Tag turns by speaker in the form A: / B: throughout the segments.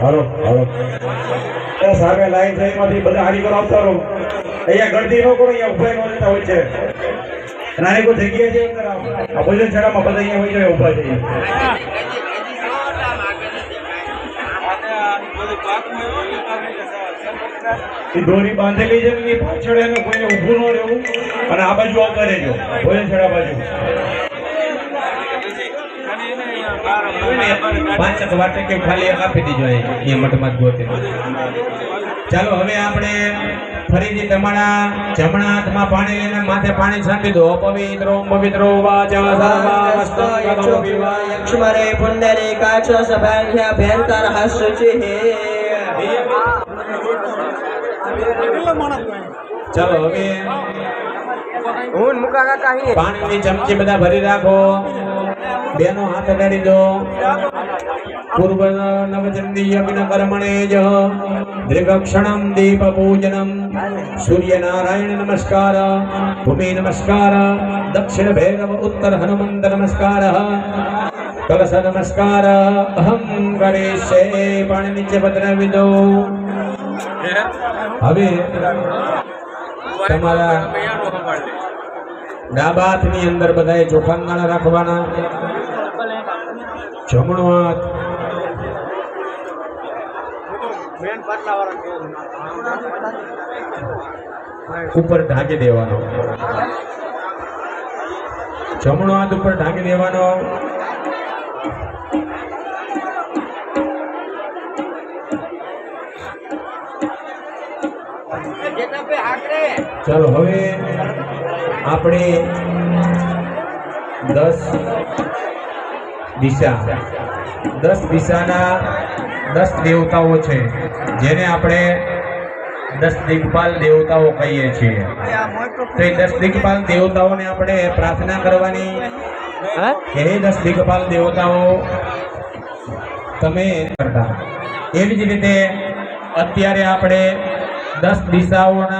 A: હાલો હાલો. એ સામે લાઈન સાઈડમાંથી બધા હારી કરો, આવતા રહો. અહીંયા ગળતી નો કરો, અહીંયા ઊભા નો હોય છે. નાની કોઈ જગ્યા છે આ ભોજન છાડામાં બધા અહીંયા હોય છે ઊભા છે. એ દોરી બાંધેલી છે ને પાછળ એને કોઈને ઊભું ન રહેવું. અને આ બાજુ આવતા રહેજો ભોજન છાડા બાજુ.
B: પાંચ એક વાટે કે ખાલી આપી દીજો એ. મઠમાં જ ગોતે. ચાલો હવે આપણે ફરીથી તમારા જમણા હાથમાં પાણી લઈને માથે પાણી છાંટી દો. પવિત્રો પવિત્રો વાચા સર્વાસ્તમ વિવાહ
C: યક્ષ્મરે પુંડરી કાચ સભાન્યા ભયંકર હે
B: ચાલો હવે
C: હું મુકા કાકા અહીં
B: પાણીની ચમચી બધા ભરી રાખો બેનો હાથ અડાડી દો પૂર્વ નવચંદી યજ્ઞ કર્મણે જ દીર્ઘક્ષણમ દીપ પૂજનમ સૂર્યનારાયણ નમસ્કાર ભૂમિ નમસ્કાર દક્ષિણ ભૈરવ ઉત્તર હનુમંત નમસ્કાર કલશ નમસ્કાર અહમ ગણેશે પાણી નીચે પધરાવી દો હવે તમારા ડાબા હાથની અંદર બધાએ ચોખાંગાણા રાખવાના. જમણો હાથ ઉપર ઢાંકી દેવાનો. જમણો હાથ ઉપર ઢાંકી દેવાનો. ચાલો હવે આપણે દસ દિશા દસ દિશાના દસ દેવતાઓ છે જેને આપણે દસ દિગ્પાલ દેવતાઓ કહીએ છીએ. તો એ દસ દિગ્પાલ દેવતાઓને આપણે પ્રાર્થના કરવાની હે? દસ દિગ્પાલ દેવતાઓ તમે કરતા. એવી જ રીતે અત્યારે આપણે દસ દિશાઓના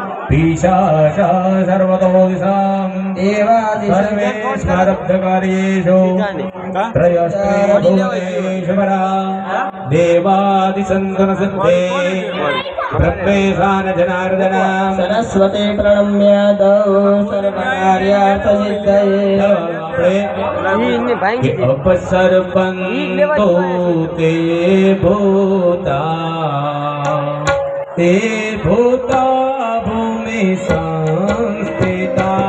B: ईशाशा सर्वतोदिशाम् सर्वेष्मारब्धकार्येषु त्रयश्चेषुपरा जनार्दन
C: सरस्वती प्रणम्यादौ सर्वकार्यार्थसिद्धये।
B: ते भूता। ते भूता। संस्थिता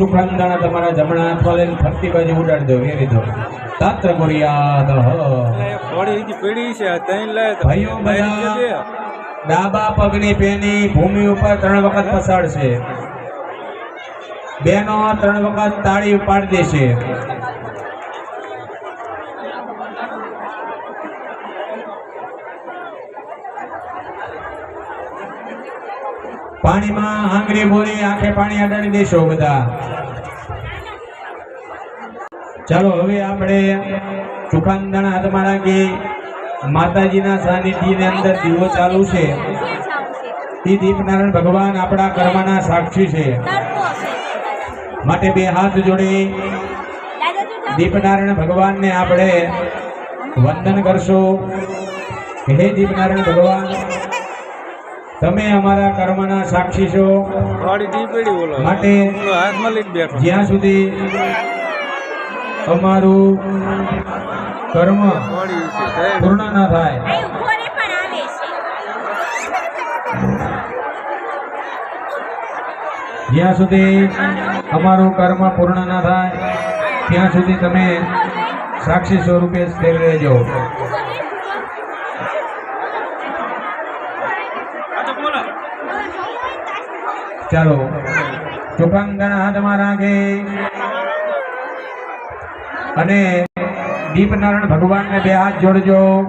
B: ઈ દાણા તમારા જમણા હાથમાં લઈને ફરતી બાજુ ઉડાડી દો વેરી દો તાત્ર મુરિયાદ ભાઈઓ બધા ડાબા પગની પેની ભૂમિ ઉપર ત્રણ વખત પસાડશે. બેનો ત્રણ વખત તાળી ઉપાડી દેશે. પાણીમાં આંગળી બોરી આંખે પાણી અડાડી દેશો બધા. ચાલો, હવે આપણે ચુકાંદાણા હાથમાં રાખી માતાજીના સાનિધ્યની અંદર દીવો ચાલુ છે. એ દીપનારાયણ ભગવાન આપણા કર્મના સાક્ષી છે. માટે બે હાથ જોડી દીપનારાયણ ભગવાનને આપણે વંદન કરશું. હે દીપનારાયણ ભગવાન તમે અમારા કર્મના સાક્ષી છો. માટે જ્યાં સુધી અમારું કર્મ પૂર્ણ ન થાય. જ્યાં સુધી અમારું કર્મ પૂર્ણ ન થાય ત્યાં સુધી તમે સાક્ષી સ્વરૂપે સ્થિર રહેજો. ચાલો. શુભાંગના હાથમાં રાખે. અને દીપનારાયણ ભગવાનને બે હાથ જોડજો.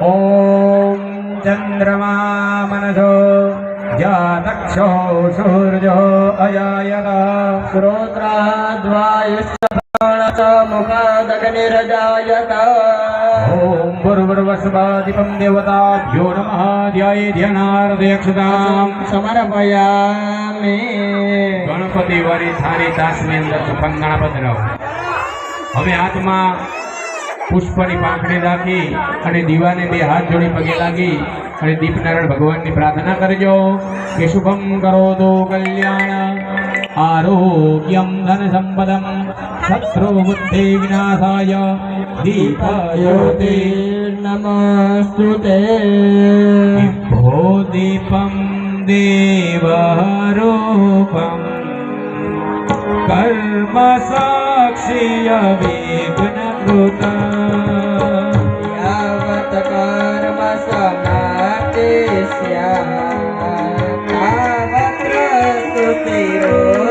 B: ઓમ ચંદ્રમા મનસો. જાતક્ષો સૂર્યો અયાયન
C: શ્રોત્રાદ્વાયુષ્ય મુખાદગ્નિરજાયતા
B: ઓમ ભૂર્ભુવસ્વાદીપમ દેવતાભ્યો નમઃ ધ્યાયે ધ્યાનાર્દયક્ષતામ
C: समर्पयामि
B: ગણપતિ વાળી થાળી દાસની અંદર ચુકાંગણા પધરાવો હવે હાથમાં પુષ્પની પાંખડી રાખી અને દીવાને બે હાથ જોડી પગે લાગી અને દીપનારાયણ ભગવાનની પ્રાર્થના કરજો કે શુભમ કરો તો કલ્યાણ આરોગ્યમ ધન સંપદમ शत्रो बुद्धिग्नाहायामि
C: नमस्तु ते।
B: भो दीपं देवरूपम् कर्म न भूता
C: यावत् कर्म समाचे स्यात् स्याम स्तुतिरो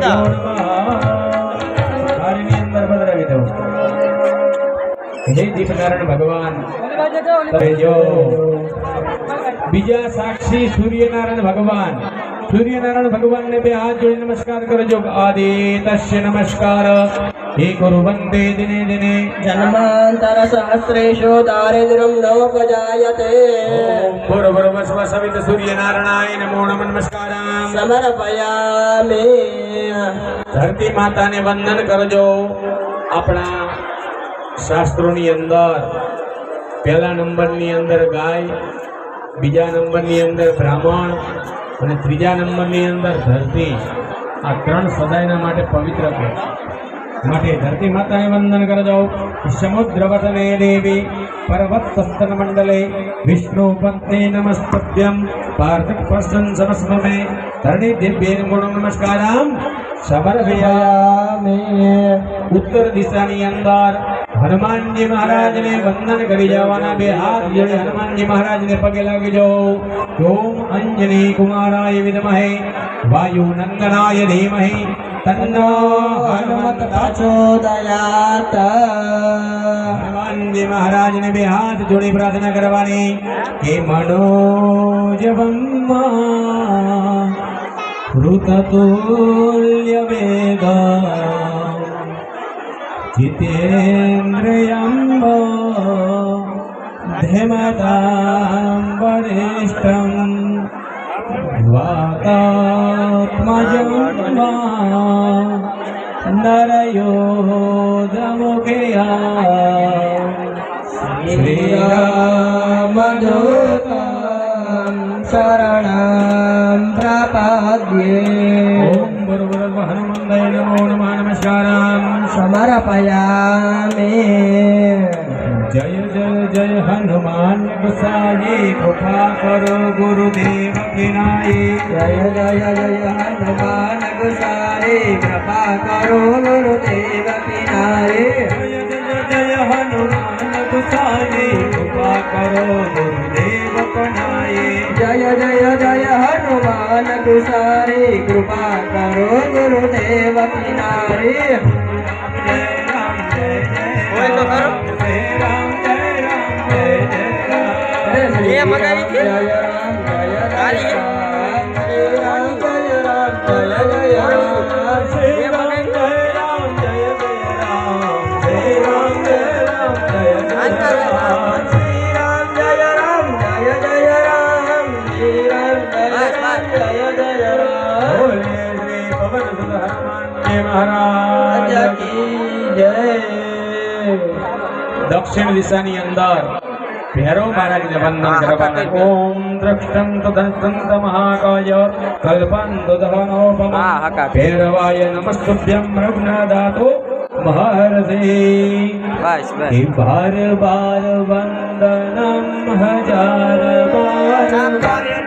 C: દાદા
B: હે દીપનારાયણ ભગવાન. બીજા સાક્ષી સૂર્યનારાયણ ભગવાન. સૂર્યનારાયણ ભગવાનને બે હાથ જોડી નમસ્કાર કરજો આદિ તસ્ય નમસ્કાર. હે ગુરુ વંદે દિને દિને.
C: જન્માંતર સહસ્રેશો દારિદ્ર્યમ
B: નોપજાયતે ગુરુ બ્રહ્મ સ્વસવિત સૂર્યનારાયણાય નમો નમઃ. નમસ્કાર.
C: સમર્પયામે
B: ધરતી માતાને વંદન કરજો. આપણા શાસ્ત્રોની અંદર, પહેલા નંબરની અંદર ગાય, બીજા નંબરની અંદર બ્રાહ્મણ અને ત્રીજા નંબરની અંદર ધરતી. આ ત્રણ સદાયના માટે પવિત્ર છે. માટે ધરતી માતાને વંદન કરજો સમુદ્ર વતને દેવી પર્વત પસ્તન મંડલે વિષ્ણુ પત્ને નમસ્તભ્યમ પાર્થિક પર્શન સમસ્મે ધરણી દિવ્ય ગુણ નમસ્કારામ સમર્પયા
C: समर्पयामि
B: ઉત્તર દિશાની અંદર હનુમાનજી મહારાજને વંદન કરી જવાના બે હાથ જોડે હનુમાનજી મહારાજને પગે લાગી જાઓ. ઓમ અંજની કુમારાય વિદમહે. વાયુ નંદનાય ધીમહે. તન્નો હનુમત
C: પ્રચોદયાત
B: હનુમાનજી મહારાજને બે હાથ જોડી પ્રાર્થના કરવાની. કે મનોજવમ્મા ઋતતુલ્ય વેગ जितेन्द्रियम्ब धीमतां वरिष्ठं वातात्मजं वा नरयोदमुखया
C: श्रीरामदूतं शरणं प्रपाद्ये
B: ॐ गुरुगुरुवहनुमन्दय नमो नमः नमस्काराम्
C: हमारा पाया में
B: जय जय जय हनुमान गोसाई कृपा करो गुरुदेव
C: किनाए
B: जय जय जय हनुमान गोसाई कृपा करो गुरुदेव
C: किनाए
B: जय जय जय
C: हनुमान गोसाई
B: कृपा करो गुरुदेव किनाए जय जय जय
C: हनुमान गोसाई कृपा करो
B: गुरुदेव किनारे પવન મગાવી હતી? જી મહારાજ
C: જય
B: દક્ષિણ દિશાની અંદર ભૈરવ મહારાજને વંદન કરવાના. ઓમ દ્રષ્ટંત દંતંત મહાકાય કલ્પંત દહનોપમ ભૈરવાય નમસ્તુભ્યં રઘુનાદાતો મહર્ષિ
C: બસ
B: હે ભાર બાર વંદનમ હજાર બાર.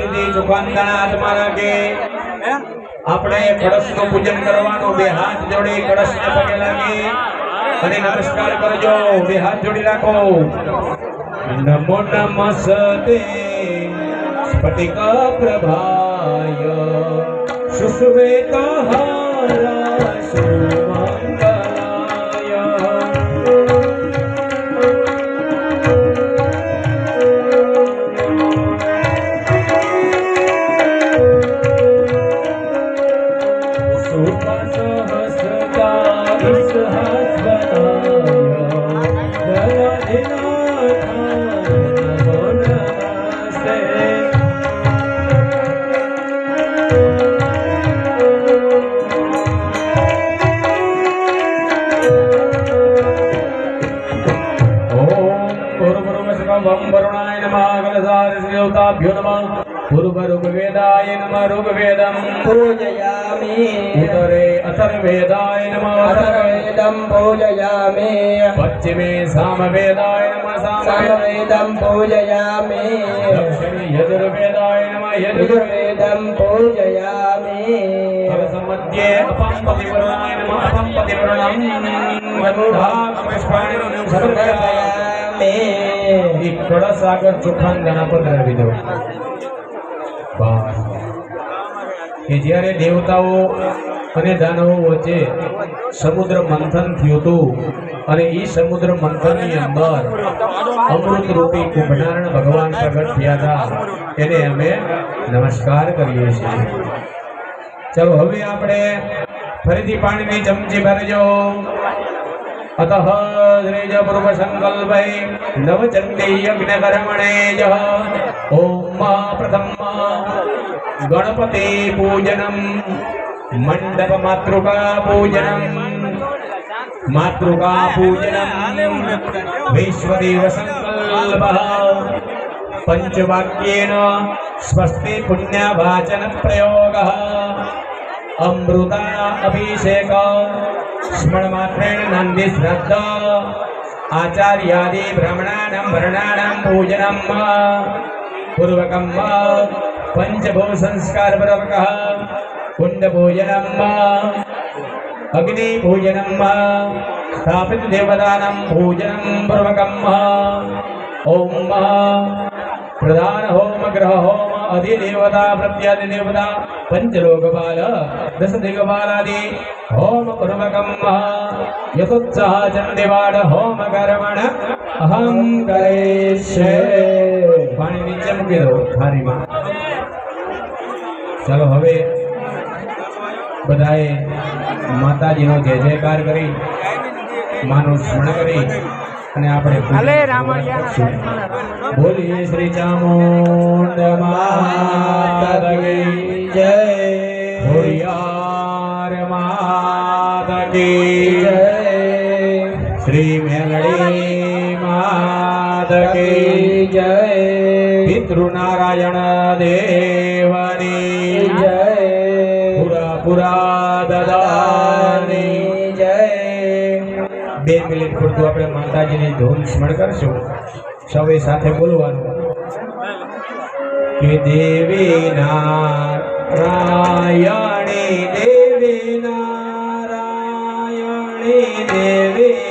B: ફરીથી ચુકાંદાના હાથમાં આપણે કળશનું પૂજન કરવાનું, બે હાથ જોડી કળશને પગે લાગી. અને નમસ્કાર કરજો, બે હાથ જોડી રાખો. નમો નમસ્તે સ્ફટિક પ્રભાય સુશ્વેત હારા. કે જ્યારે દેવતાઓ અને દાનવો વચ્ચે સમુદ્ર મંથન થયું હતું અને એ સમુદ્ર મંથનની અંદર અમૃત રૂપી કુંભનારાયણ ભગવાન પ્રગટ થયા હતા. એને અમે નમસ્કાર કરીએ છીએ. ચલો, હવે આપણે ફરીથી પાણીની ચમચી ભરજો અતઃ દ્રેજ પૂર્વ સંકલ્પે નવચંડી યજ્ઞ કર્મણે જ. ઓમ પ્રથમ ગણપતિ પૂજનમ. મંડપ માતૃકા પૂજનમ. మాతృగా పూజన విశ్వదేవ సంకల్ప. పంచవాక్యేన స్వస్తి పుణ్యవాచన ప్రయోగ. అమృత అభిషేక. స్మరణమాత్రేణ నంది శ్రద్ధ. ఆచార్యాది భ్రమణానం వర్ణానం పూజనం పూర్వకం పంచభూ సంస్కారపూర్వక కుండభోజనం કુંડ स्थापितदेवतानां અગ્નિ પૂજનમ સ્થાપિત प्रधान ગ્રહ હોમ અધિદેવતા પ્રત્યાધિદેવતા પંચલોકપાલ દસ દિગપાલાદિ હોમ પૂર્વકમ યથોત્સાહ ચંડિવાડ હોમ કર્મણ અહમ કરેશ્ય પાણી નીચે મૂકી દો થાળીમાં ચાલો હવે બધાએ માતાજીનો જય જયકાર કરી માનું સ્મરણ કરી અને આપણે. બોલીએ શ્રી ચામુંડ માતા
C: જય
B: ખોડિયાર માતા
C: જય
B: શ્રી મેલડી માતા કી
C: જય
B: પિતૃનારાયણ દેવની પૂરતું આપણે માતાજીની ધૂન સ્મરણ કરશું. સૌએ સાથે બોલવાનું. કે દેવી નારાયણી દેવી નારાયણી, દેવી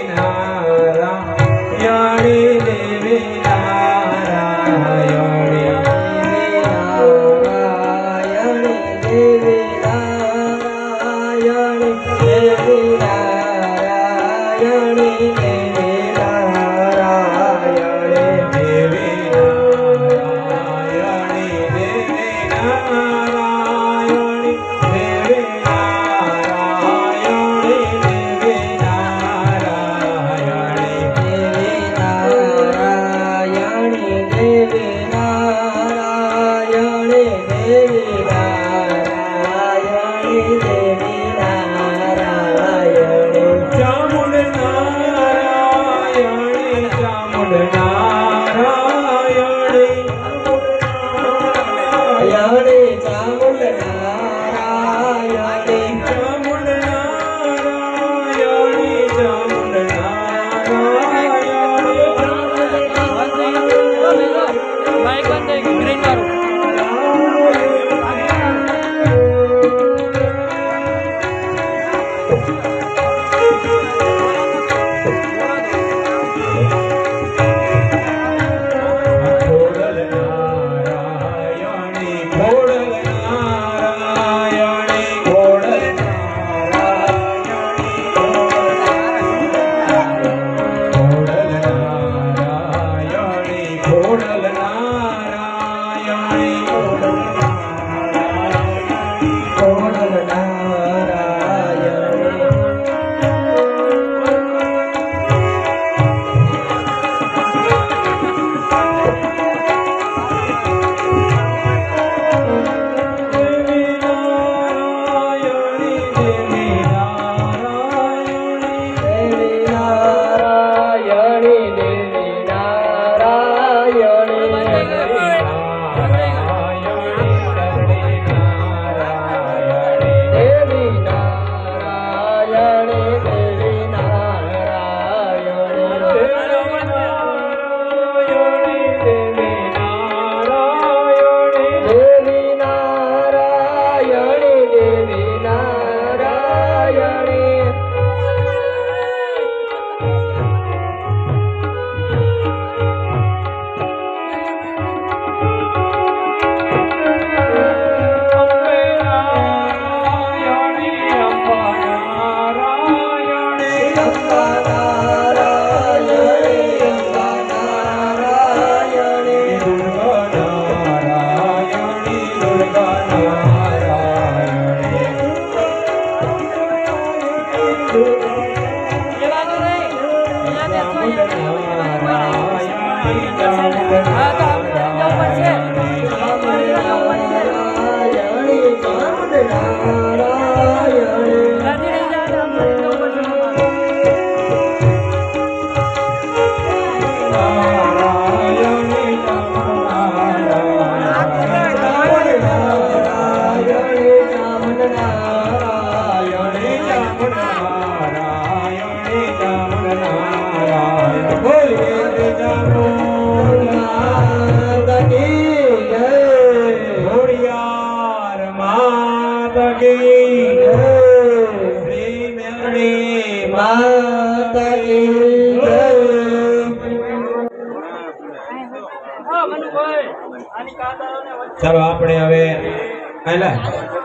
B: ચાલો આપણે હવે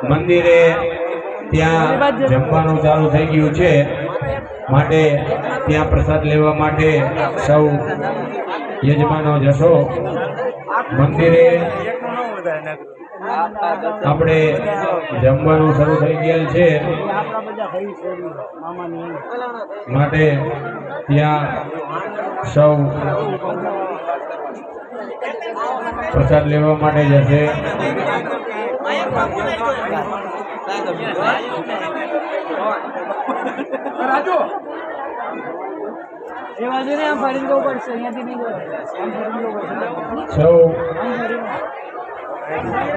B: મંદિરે ત્યાં જમવાનું ચાલુ થઈ ગયું છે. માટે ત્યાં પ્રસાદ લેવા માટે સૌ યજમાનો જશો. મંદિરે આપણે જમવાનું શરૂ થઈ ગયેલ છે. માટે ત્યાં સૌ પ્રસાદ લેવા માટે જશે.
D: બાજુ પડશે.
B: સૌ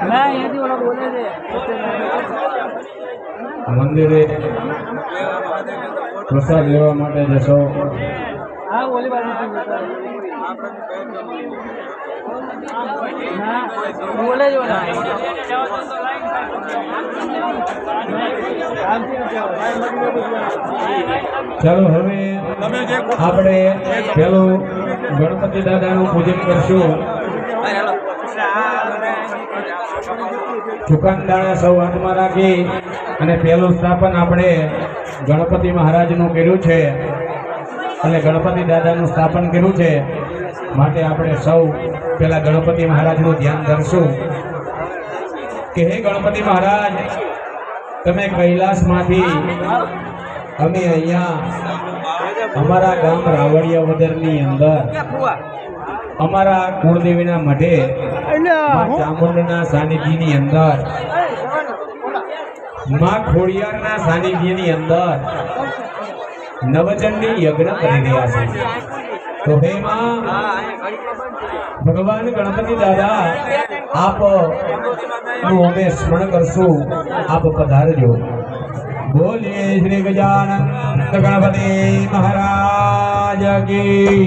D: ના અહીંયાથી ઓલા બોલે છે.
B: મંદિરે પ્રસાદ લેવા માટે જશો.
D: હા ઓલી. ના
B: ચાલો હવે આપણે પેલું ગણપતિ દાદાનું પૂજન કરશું. દુકાનદાણા સૌ હાથમાં રાખી અને પહેલું સ્થાપન આપણે ગણપતિ મહારાજનું કર્યું છે. અને ગણપતિ દાદાનું સ્થાપન કર્યું છે. માટે આપણે સૌ પેલા ગણપતિ મહારાજનું ધ્યાન ધરશું. કે હે ગણપતિ મહારાજ, તમે કૈલાસમાંથી અમે અહીંયા અમારા ગામ રાવળિયા વદરની અંદર અમારા કુળદેવીના મઢે ચામુંડના સાનિધ્યની અંદર, માં ખોડિયારના સાનિધ્યની અંદર નવચંડી યજ્ઞ કરી રહ્યા છે ભગવાન ગણપતિ દાદા, આપનું અમે સ્મરણ કરશું, આપ પધારજો. બોલીએ શ્રી ગજાનંદ ગણપતિ મહારાજ કી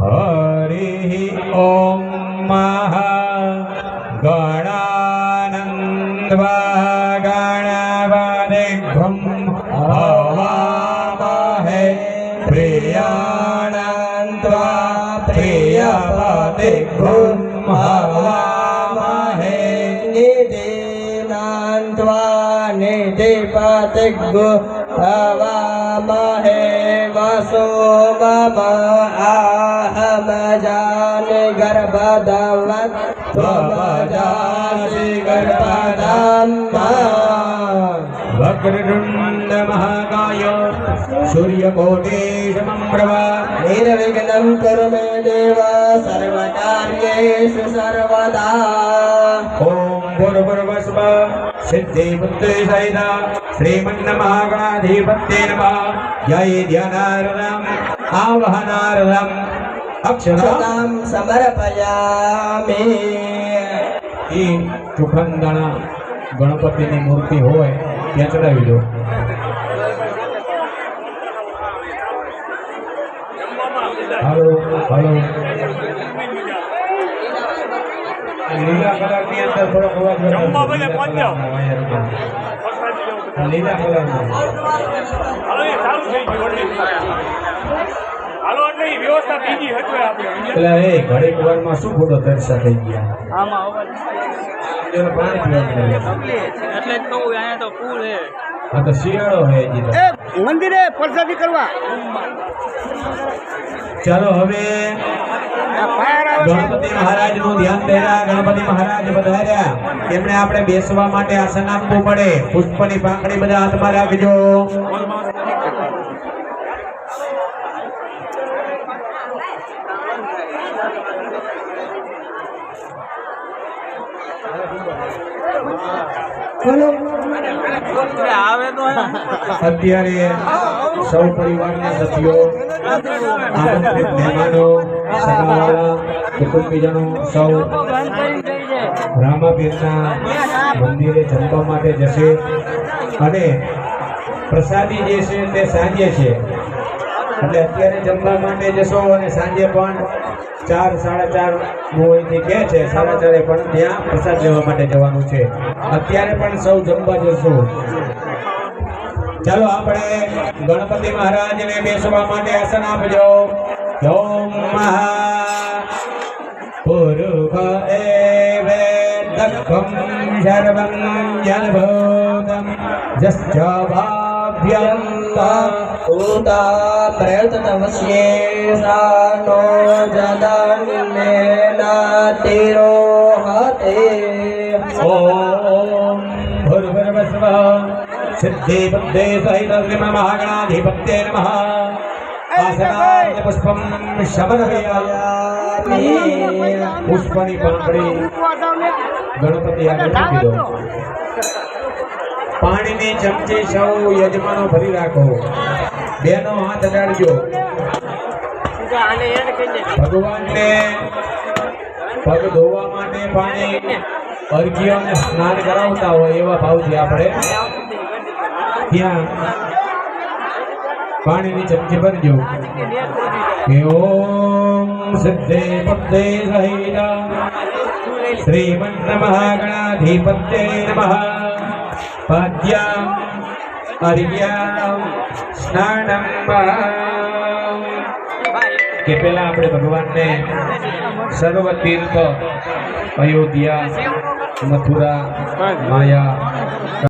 B: હરિ ઓમ મહા ગણાનંદ હવામહે
C: વસો મમ આહમ જાન ગર્ભદવત ત્વમજાસી ગર્ભદમ્મા
B: વક્રતુંડ મહાકાય. સૂર્યકોટિ સમપ્રભા
C: मे देव મે सर्वदा સર્વકાર્યેષુ સર્વદા.
B: ચુખંદાણા ગણપતિની મૂર્તિ હોય ત્યાં ચડાવી દો. હાલો હાલો આ લીલા કલરની અંદર થોડોક અવાજ લીલા વારમાં શું ફોટો તરસા થઈ ગયા
D: આમાં
B: પાણી પીવાનું
D: એટલે જ કહું, અહીંયા તો પૂર હે
B: તો શિયાળો હે હજી
C: મંદિરે પ્રસાદી કરવા.
B: ચાલો હવે ગણપતિ મહારાજનું ધ્યાન દેરા ગણપતિ મહારાજ વધાર્યા એમને આપણે બેસવા માટે આસન આપવું પડે. પુષ્પની પાંખડી બધા હાથમાં રાખજો. અત્યારે સૌ પરિવારના સભ્યો, આમંત્રિત મહેમાનો, સગાવાળા, કુટુંબીજનો સૌ રામાપીરના મંદિરે જમવા માટે જશે. અને પ્રસાદી જે છે તે સાંજે છે. એટલે અત્યારે જમવા માટે જશો અને સાંજે પણ ચાર, સાડા ચાર અહીંથી કહે છે, સાડા ચારે પણ ત્યાં પ્રસાદ લેવા માટે જવાનું છે. અત્યારે પણ સૌ જમવા જશો. ચાલો આપણે ગણપતિ મહારાજને બેસવા માટે આસન આપજો. ઓમ મહા પુરુષ એવ દક્ષમ સર્વં જનભૂતમ જશ્ચ ભાવ્યં
C: ઉતા પ્રયત્નવશ્યેષાનો જદન્નેનાતિરો હતે
B: ઓમ ભૂર્ભુવસ્વ ગણપતિ આગળ મૂકી દો પાણીની ચમચી સૌ યજમાનો ભરી રાખો બેનો હાથ અડાડજો ભગવાનને પગ ધોવા માટે પાણી અર્ઘ્ય સ્નાન કરાવતા હોય એવા ભાવથી આપણે ત્યાં પાણીની ચમચી ભરજો. કે ઓમ સિદ્ધે પદ્ધે સહિત. શ્રીમન્ન મહાગણાધિપત્યે નમઃ. પાદ્યામ સ્નાનમ કે પેલા આપણે ભગવાનને સર્વ તીર્થ, અયોધ્યા, મથુરા, માયા